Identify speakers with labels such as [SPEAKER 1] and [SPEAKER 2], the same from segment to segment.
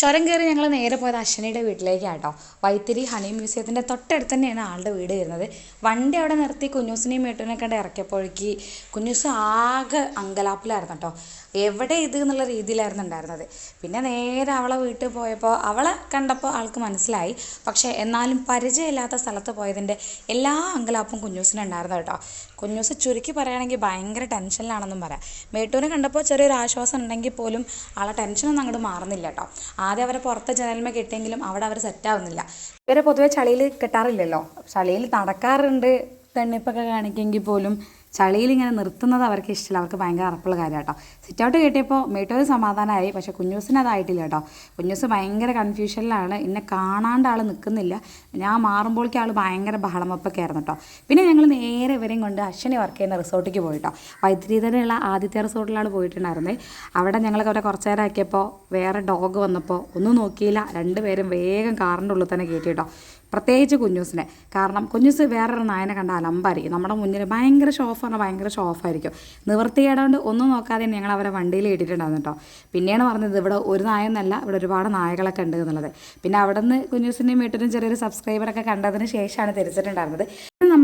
[SPEAKER 1] ചുരം കയറി ഞങ്ങൾ നേരെ പോയത് അശ്വനിയുടെ വീട്ടിലേക്കാണ് കേട്ടോ വൈത്തിരി ഹണി മ്യൂസിയത്തിന്റെ തൊട്ടടുത്ത് തന്നെയാണ് ആളുടെ വീട് വരുന്നത്. വണ്ടി അവിടെ നിർത്തി കുഞ്ഞൂസിനെയും മേട്ടൂനെ കണ്ട് ഇറക്കിയപ്പോഴേക്ക് കുഞ്ഞൂസ് ആകെ അങ്കലാപ്പിലായിരുന്നു കേട്ടോ എവിടെ ഇത് എന്നുള്ള രീതിയിലായിരുന്നു ഉണ്ടായിരുന്നത്. പിന്നെ നേരെ അവളെ വീട്ടിൽ പോയപ്പോൾ അവളെ കണ്ടപ്പോൾ ആൾക്ക് മനസ്സിലായി. പക്ഷേ എന്നാലും പരിചയമില്ലാത്ത സ്ഥലത്ത് പോയതിന്റെ എല്ലാ അങ്കലാപ്പും കുഞ്ഞൂസിനുണ്ടായിരുന്നു കേട്ടോ. കുഞ്ഞൂസ് ചുരുക്കി പറയുകയാണെങ്കിൽ ഭയങ്കര ടെൻഷനിലാണെന്നും പറയാം. മേട്ടൂനെ കണ്ടപ്പോൾ ചെറിയൊരു ആശ്വാസം ഉണ്ടെങ്കിൽ പോലും ആളെ ടെൻഷനൊന്നും അങ്ങോട്ട് മാറുന്നില്ല കേട്ടോ. ആദ്യം അവരെ പുറത്തെ ജനലിമ കിട്ടിയെങ്കിലും അവിടെ അവർ സെറ്റാവുന്നില്ല ഇവരെ പൊതുവെ ചളിയിൽ കെട്ടാറില്ലല്ലോ. ചളിയിൽ നടക്കാറുണ്ട്. തെണ്ണിപ്പൊക്കെ കാണിക്കുമെങ്കിൽ പോലും ചളിയിൽ ഇങ്ങനെ നിർത്തുന്നത് അവർക്ക് ഇഷ്ടമില്ല അവർക്ക് ഭയങ്കര അറപ്പുള്ള കാര്യം കേട്ടോ സിറ്റ് ഔട്ട് കിട്ടിയപ്പോൾ മേട്ടൂർ സമാധാനമായി പക്ഷേ കുഞ്ഞൂസിന് അതായിട്ടില്ല കേട്ടോ. കുഞ്ഞൂസ് ഭയങ്കര കൺഫ്യൂഷനിലാണ് എന്നെ കാണാണ്ട് ആൾ നിൽക്കുന്നില്ല ഞാൻ മാറുമ്പോഴേക്കും ആൾ ഭയങ്കര ബഹളമൊപ്പൊക്കെ ആയിരുന്നു കേട്ടോ. പിന്നെ ഞങ്ങൾ നേരെ ഇവരെയും കൊണ്ട് അശ്വനി വർക്ക് ചെയ്യുന്ന റിസോർട്ടിലേക്ക് പോയിട്ടോ. വൈദ്യുതി തന്നെയുള്ള ആദ്യത്തെ റിസോർട്ടിലാണ് പോയിട്ടുണ്ടായിരുന്നത് അവിടെ ഞങ്ങൾക്ക് അവരെ കുറച്ച് നേരം ആക്കിയപ്പോൾ വേറെ ഡോഗ് വന്നപ്പോൾ ഒന്നും നോക്കിയില്ല. രണ്ടുപേരും വേഗം കാറിന്റെ ഉള്ളിൽ തന്നെ കയറ്റി കേട്ടോ പ്രത്യേകിച്ച് കുഞ്ഞൂസിനെ. കാരണം കുഞ്ഞൂസ് വേറൊരു നായനെ കണ്ട അലമ്പായിരിക്കും. നമ്മുടെ മുന്നിൽ ഭയങ്കര ഷോഫ് പറഞ്ഞാൽ ഭയങ്കര ഷോഫായിരിക്കും നിവൃത്തികേടാണ്ട് ഒന്നും നോക്കാതെ ഞങ്ങൾ അവരെ വണ്ടിയിൽ ഇട്ടിട്ടുണ്ടായിരുന്നു കേട്ടോ പിന്നെയാണ് പറഞ്ഞത് ഇവിടെ ഒരു നായെന്നല്ല ഇവിടെ ഒരുപാട് നായകളൊക്കെ ഉണ്ട് എന്നുള്ളത്. പിന്നെ അവിടെ നിന്ന് കുഞ്ഞൂസിന്റെയും വീട്ടിലും ചെറിയൊരു സബ്സ്ക്രൈബറൊക്കെ കണ്ടതിന് ശേഷമാണ് തിരിച്ചിട്ടുണ്ടായിരുന്നത്.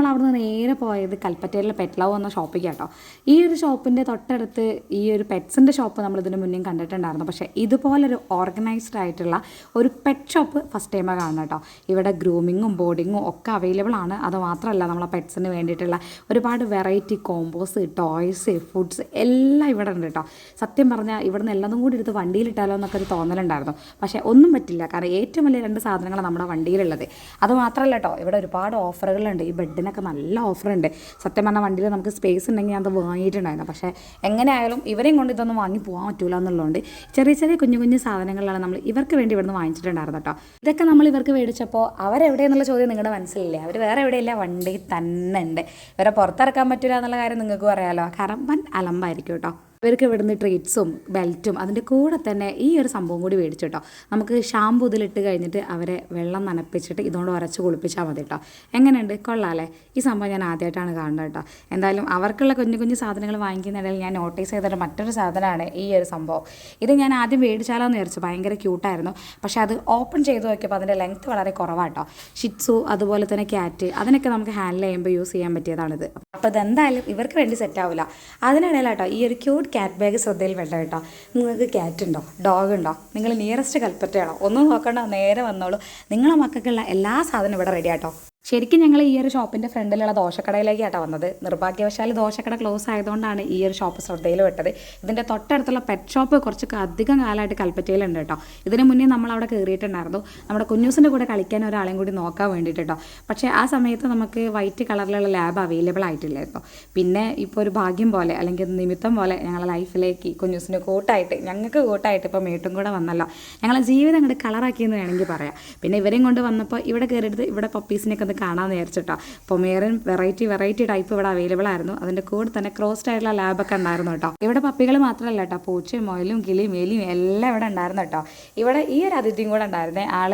[SPEAKER 1] നമ്മൾ അവിടെ നിന്ന് നേരെ പോയത് കൽപ്പറ്റയിലെ പെറ്റ് ലവ് എന്ന ഷോപ്പിലേക്ക് കേട്ടോ ഈ ഒരു ഷോപ്പിന്റെ തൊട്ടടുത്ത് ഈ ഒരു പെറ്റ്സിന്റെ ഷോപ്പ് നമ്മൾ ഇതിന് മുന്നേ കണ്ടിട്ടുണ്ടായിരുന്നു. പക്ഷേ ഇതുപോലൊരു ഓർഗനൈസ്ഡ് ആയിട്ടുള്ള ഒരു പെറ്റ് ഷോപ്പ് ഫസ്റ്റ് ടൈമാണ് കാണുന്നത് കേട്ടോ. ഇവിടെ ഗ്രൂമിങ്ങും ബോർഡിങ്ങും ഒക്കെ അവൈലബിൾ ആണ്. അത് മാത്രമല്ല നമ്മളെ പെറ്റ്സിന് വേണ്ടിയിട്ടുള്ള ഒരുപാട് വെറൈറ്റി കോമ്പോസ് ടോയ്സ് ഫുഡ്സ് എല്ലാം ഇവിടെ ഉണ്ട് കേട്ടോ. സത്യം പറഞ്ഞാൽ ഇവിടുന്ന് എല്ലാതും കൂടി എടുത്ത് വണ്ടിയിലിട്ടാലോ എന്നൊക്കെ ഒരു തോന്നലുണ്ടായിരുന്നു. പക്ഷേ ഒന്നും പറ്റില്ല. കാരണം ഏറ്റവും വലിയ രണ്ട് സാധനങ്ങളാണ് നമ്മുടെ വണ്ടിയിലുള്ളത്. അത് മാത്രമല്ല കേട്ടോ ഇവിടെ ഒരുപാട് ഓഫറുകളുണ്ട് ഈ ബെഡിനൊക്കെ നല്ല ഓഫറുണ്ട്. സത്യം പറഞ്ഞാൽ വണ്ടിയിൽ നമുക്ക് സ്പേസ് ഉണ്ടെങ്കിൽ അത് വാങ്ങിയിട്ടുണ്ടായിരുന്നു. പക്ഷേ എങ്ങനെയായാലും ഇവരെയും കൊണ്ട് ഇതൊന്നും വാങ്ങി പോകാൻ പറ്റൂല എന്നുള്ളതുകൊണ്ട് ചെറിയ ചെറിയ കുഞ്ഞു കുഞ്ഞു സാധനങ്ങളാണ് നമ്മൾ ഇവർക്ക് വേണ്ടി ഇവിടുന്ന് വാങ്ങിച്ചിട്ടുണ്ടായിരുന്നു കേട്ടോ. ഇതൊക്കെ നമ്മൾ ഇവർക്ക് മേടിച്ചപ്പോൾ അവരെവിടെയെന്നുള്ള ചോദ്യം നിങ്ങളുടെ മനസ്സിലില്ലേ? അവർ വേറെ എവിടെയില്ല വണ്ടി തന്നെ ഉണ്ട്. ഇവരെ പുറത്തിറക്കാൻ പറ്റില്ല എന്നുള്ള കാര്യം നിങ്ങൾക്ക് പറയാമല്ലോ കാരണം വൻ അലമ്പായിരിക്കും കേട്ടോ. ഇവർക്ക് ഇവിടുന്ന് ട്രീറ്റ്സും ബെൽറ്റും അതിന്റെ കൂടെ തന്നെ ഈ ഒരു സംഭവം കൂടി മേടിച്ചു കേട്ടോ നമുക്ക് ഷാമ്പു ഇതിലിട്ട് കഴിഞ്ഞിട്ട് അവരെ വെള്ളം നനപ്പിച്ചിട്ട് ഇതുകൊണ്ട് ഉരച്ച് കുളിപ്പിച്ചാൽ മതി കേട്ടോ എങ്ങനെയുണ്ട്? കൊള്ളാമല്ലേ ഈ സംഭവം ഞാൻ ആദ്യമായിട്ടാണ് കാണുന്നത് കേട്ടോ എന്തായാലും അവർക്കുള്ള കുഞ്ഞു കുഞ്ഞു സാധനങ്ങൾ വാങ്ങിക്കുന്നിടയിൽ ഞാൻ നോട്ടീസ് ചെയ്തിട്ട് മറ്റൊരു സാധനമാണ് ഈ ഒരു സംഭവം. ഇത് ഞാൻ ആദ്യം മേടിച്ചാലോ എന്ന് വിചാരിച്ചു. ഭയങ്കര ക്യൂട്ടായിരുന്നു പക്ഷെ അത് ഓപ്പൺ ചെയ്ത് നോക്കിയപ്പോൾ അതിന്റെ ലെങ്ത്ത് വളരെ കുറവാട്ടോ ഷിറ്റ്സു അതുപോലെ തന്നെ ക്യാറ്റ് അതിനൊക്കെ നമുക്ക് ഹാൻഡിൽ ചെയ്യുമ്പോൾ യൂസ് ചെയ്യാൻ പറ്റിയതാണിത്. അപ്പോൾ ഇതെന്തായാലും ഇവർക്ക് വേണ്ടി സെറ്റ് ആവില്ല അതിനിടയിലാട്ടോ ഈ ഒരു ക്യൂട്ട് ക്യാറ്റ് ബാഗ് ശ്രദ്ധയിൽ വേണ്ട കേട്ടോ. നിങ്ങൾക്ക് ക്യാറ്റ് ഉണ്ടോ? ഡോഗ് ഉണ്ടോ? നിങ്ങൾ നിയറസ്റ്റ് കൽപ്പറ്റയാണോ ഒന്നും നോക്കണ്ട നേരെ വന്നോളൂ. നിങ്ങളെ മക്കൾക്കുള്ള എല്ലാ സാധനവും ഇവിടെ റെഡി ആട്ടോ ശരിക്കും ഞങ്ങൾ ഈ ഒരു ഷോപ്പിന്റെ ഫ്രണ്ടിലുള്ള ദോശക്കടയിലേക്കാട്ടോ വന്നത്. നിർഭാഗ്യവശാൽ ദോശക്കട ക്ലോസ് ആയതുകൊണ്ടാണ് ഈ ഒരു ഷോപ്പ് ശ്രദ്ധയിൽ വിട്ടത് ഇതിന്റെ തൊട്ടടുത്തുള്ള പെറ്റ് ഷോപ്പ് കുറച്ച് അധികം കാലമായിട്ട് കൽപ്പറ്റയിലുണ്ട് കേട്ടോ. ഇതിന് മുന്നേ നമ്മൾ അവിടെ കയറിയിട്ടുണ്ടായിരുന്നു നമ്മുടെ കുഞ്ഞൂസിന്റെ കൂടെ കളിക്കാൻ ഒരാളെയും കൂടി നോക്കാൻ വേണ്ടിയിട്ട് കേട്ടോ. പക്ഷേ ആ സമയത്ത് നമുക്ക് വൈറ്റ് കളറിലുള്ള ലാബ് അവൈലബിൾ ആയിട്ടില്ലായിരുന്നു. പിന്നെ ഇപ്പോൾ ഒരു ഭാഗ്യം പോലെ അല്ലെങ്കിൽ നിമിത്തം പോലെ ഞങ്ങളുടെ ലൈഫിലേക്ക് കുഞ്ഞൂസിന് കൂട്ടായിട്ട് ഞങ്ങൾക്ക് കൂട്ടായിട്ട് ഇപ്പോൾ മേട്ടും കൂടെ വന്നല്ലോ. ഞങ്ങളെ ജീവിതം അങ്ങോട്ട് കളറാക്കിയെന്ന് വേണമെങ്കിൽ പറയാം. പിന്നെ ഇവരെയും കൊണ്ട് വന്നപ്പോൾ ഇവിടെ കയറിയിട്ട് ഇവിടെ പപ്പീസിനെയൊക്കെ ഒന്ന് നേരിച്ചിട്ടോ പൊമേറിയൻ വെറൈറ്റി വെറൈറ്റി ടൈപ്പ് ഇവിടെ അവൈലബിൾ ആയിരുന്നു. അതിന്റെ കൂടെ തന്നെ ക്രോസ്ഡ് ആയിട്ടുള്ള ലാബൊക്കെ ഉണ്ടായിരുന്നു കേട്ടോ. ഇവിടെ പപ്പികൾ മാത്രമല്ല കേട്ടോ. പൂച്ചയും മൊയിലും കിളിയും എലിയും എല്ലാം ഇവിടെ ഉണ്ടായിരുന്നു കേട്ടോ. ഇവിടെ ഈ ഒരു അതിഥിയും കൂടെ ഉണ്ടായിരുന്നേ. ആൾ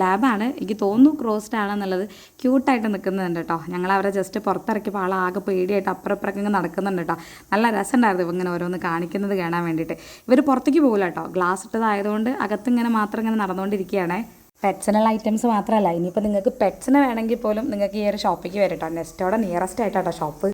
[SPEAKER 1] ലാബാണ് എനിക്ക് തോന്നുന്നു ക്രോസ്ഡ് ആണെന്നുള്ളത് ക്യൂട്ടായിട്ട് നിൽക്കുന്നുണ്ട് കേട്ടോ. ഞങ്ങൾ അവരെ ജസ്റ്റ് പുറത്തിറക്കിയപ്പോൾ ആൾ ആകെ പേടിയായിട്ട് അപ്പുറപ്പുറക്കെ ഇങ്ങനെ നടക്കുന്നുണ്ട് കേട്ടോ. നല്ല രസമുണ്ടായിരുന്നു ഇവ ഇങ്ങനെ ഓരോന്ന് കാണിക്കുന്നത് കാണാൻ വേണ്ടിയിട്ട്. ഇവർ പുറത്തേക്ക് പോകില്ല കേട്ടോ. ഗ്ലാസ് ഇട്ടതായതുകൊണ്ട് അകത്തിങ്ങനെ മാത്രം ഇങ്ങനെ നടന്നുകൊണ്ടിരിക്കുകയാണേ. പെറ്റ്സിനുള്ള ഐറ്റംസ് മാത്രമല്ല ഇനിയിപ്പോൾ നിങ്ങൾക്ക് പെറ്റ്സിനെ വേണമെങ്കിൽ പോലും നിങ്ങൾക്ക് ഈ ഒരു ഷോപ്പിലേക്ക് വരും കേട്ടോ നെസ്റ്റോടെ നിയറസ്റ്റ് ആയിട്ടാട്ടോ ഷോപ്പ്